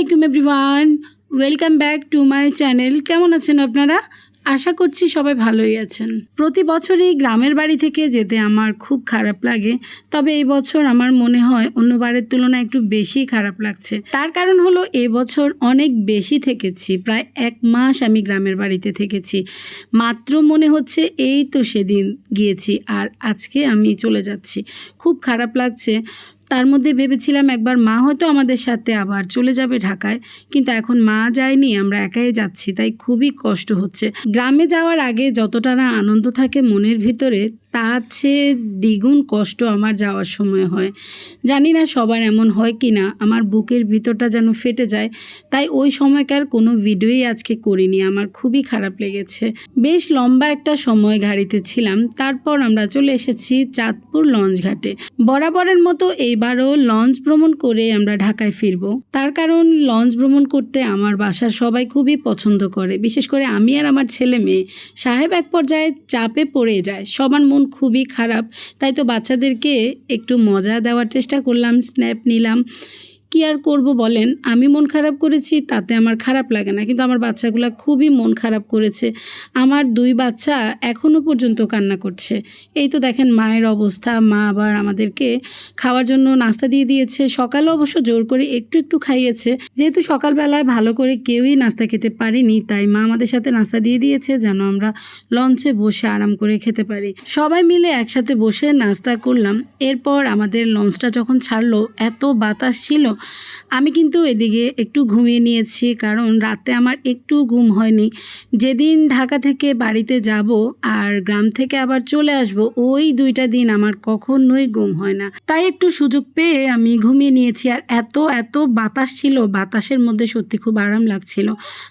আলাইকুম everyone, welcome back to my channel. কেমন আছেন আপনারা? আশা করছি সবাই ভালোই আছেন। প্রতি বছরই গ্রামের বাড়ি থেকে যেতে আমার খুব খারাপ লাগে, তবে এই বছর আমার মনে হয় অন্যবারের তুলনায় একটু বেশি খারাপ লাগছে। তার কারণ হলো এবছর অনেক বেশি থেকেছি, প্রায় এক মাস আমি গ্রামের বাড়িতে থেকেছি। মাত্র মনে হচ্ছে এই তো সেদিন গিয়েছি, আর আজকে আমি চলে যাচ্ছি। খুব খারাপ লাগছে তার মধ্যে ভেবেছিলাম একবার মা হয়তো আমাদের সাথে আবার চলে যাবে ঢাকায়, কিন্তু এখন মা যায়নি, আমরা একাই যাচ্ছি, তাই খুবই কষ্ট হচ্ছে। গ্রামে যাওয়ার আগে যতটা না আনন্দ থাকে মনের ভিতরে তার চেয়ে দ্বিগুণ কষ্ট আমার যাওয়ার সময় হয়। জানি না সবার এমন হয় কি না, আমার বুকের ভিতরটা যেন ফেটে যায়, তাই ওই সময়কার কোনো ভিডিওই আজকে করিনি, আমার খুবই খারাপ লেগেছে। বেশ লম্বা একটা সময় গাড়িতে ছিলাম, তারপর আমরা চলে এসেছি চাঁদপুর লঞ্চ ঘাটে। বরাবরের মতো এইবারও লঞ্চ ভ্রমণ করে আমরা ঢাকায় ফিরব। তার কারণ, লঞ্চ ভ্রমণ করতে আমার বাসার সবাই খুবই পছন্দ করে, বিশেষ করে আমি আর আমার ছেলে মেয়ে। সাহেব এক পর্যায়ে চাপে পড়ে যায়, সবার মন খুবই খারাপ। তাই তো বাচ্চাদেরকে একটু মজা দেওয়ার চেষ্টা করলাম স্ন্যাপ নিলাম। কি আর করব বলেন? আমি মন খারাপ করেছি, তাতে আমার খারাপ লাগে না। কিন্তু আমার বাচ্চাগুলো খুবই মন খারাপ করেছে। আমার দুই বাচ্চা এখনও পর্যন্ত কান্না করছে। এই তো দেখেন মায়ের অবস্থা। মা আবার আমাদেরকে খাওয়ার জন্য নাস্তা দিয়ে দিয়েছে। সকালে অবশ্য জোর করে একটু একটু খাইয়েছে। যেহেতু সকালবেলায় ভালো করে কেউই নাস্তা খেতে পারিনি, তাই মা আমাদের সাথে নাস্তা দিয়ে দিয়েছে যেন আমরা লঞ্চে বসে আরাম করে খেতে পারি। সবাই মিলে একসাথে বসে নাস্তা করলাম। এরপর আমাদের লঞ্চটা যখন ছাড়লো, এত বাতাস ছিল আমি কিন্তু এদিকে একটু ঘুমিয়ে নিয়েছি, কারণ রাতে আমার একটু ঘুম হয়নি। যেদিন ঢাকা থেকে বাড়িতে যাব আর গ্রাম থেকে আবার চলে আসব, ওই দুইটা দিন আমার কখনোই ঘুম হয় না। তাই একটু সুযোগ পেয়ে আমি ঘুমিয়ে নিয়েছি আর এত এত বাতাস ছিল, বাতাসের মধ্যে সত্যি খুব আরাম লাগছিল।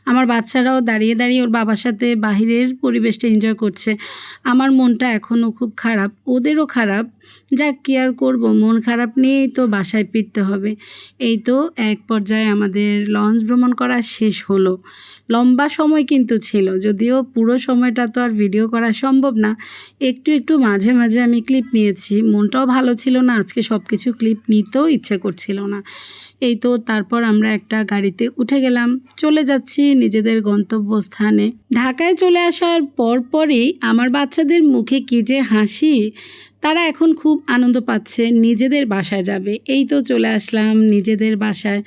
আমার বাচ্চারাও দাঁড়িয়ে দাঁড়িয়ে ওর বাবার সাথে বাহিরের পরিবেশটা এনজয় করছে। আমার মনটা এখনও খুব খারাপ, ওদেরও খারাপ। যাক কি আর করব, মন খারাপ নিয়েই তো বাসায় ফিরতে হবে। এই তো এক পর্যায়ে আমাদের লঞ্চ ভ্রমণ করা শেষ হলো। লম্বা সময় কিন্তু ছিল, যদিও পুরো সময়টা তো আর ভিডিও করা সম্ভব না। একটু একটু মাঝে মাঝে আমি ক্লিপ নিয়েছি, মনটাও ভালো ছিল না, আজকে সব কিছু ক্লিপ নিতেও ইচ্ছে করছিল না। এই তো তারপর আমরা একটা গাড়িতে উঠে গেলাম, চলে যাচ্ছি নিজেদের গন্তব্যস্থানে। ঢাকায় চলে আসার পরপরই আমার বাচ্চাদের মুখে কী যে হাসি তারা এখন খুব আনন্দ পাচ্ছে, নিজেদের বাসায় যাবে। এই তো চলে আসলাম নিজেদের বাসায়।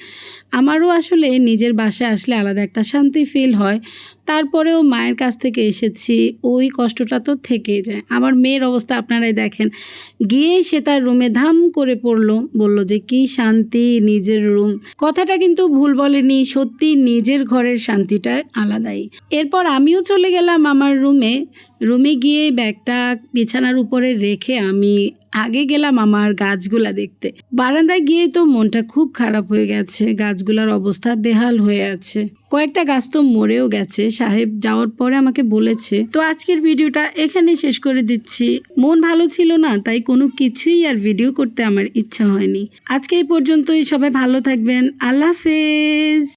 আমারও আসলে নিজের বাসায় আসলে আলাদা একটা শান্তি ফিল হয়। তারপরেও মায়ের কাছ থেকে এসেছি, ওই কষ্টটা তো থেকেই যায়। আমার মেয়ের অবস্থা আপনারাই দেখেন। গিয়েই সে তার রুমে ধাম করে পড়ল, বলল যে কি শান্তি নিজের রুম। কথাটা কিন্তু ভুল বলেনি, সত্যি নিজের ঘরের শান্তিটা আলাদাই। এরপর আমিও চলে গেলাম আমার রুমে। রুমে গিয়ে ব্যাগটা বিছানার উপরে রেখে আমি আগে গেলাম আমার গাছগুলা দেখতে। বারান্দায় গিয়ে তো মনটা খুব খারাপ হয়ে গেছে, গাছগুলার অবস্থা বেহাল হয়ে আছে। কয়েকটা গাছ তো মরেও গেছে, সাহেব যাওয়ার পরে আমাকে বলেছে। তো আজকের ভিডিওটা এখানে শেষ করে দিচ্ছি। মন ভালো ছিল না, তাই কোনো কিছুই আর ভিডিও করতে আমার ইচ্ছা হয়নি। আজকে এই পর্যন্তই, সবাই ভালো থাকবেন, আল্লাহ হাফেজ।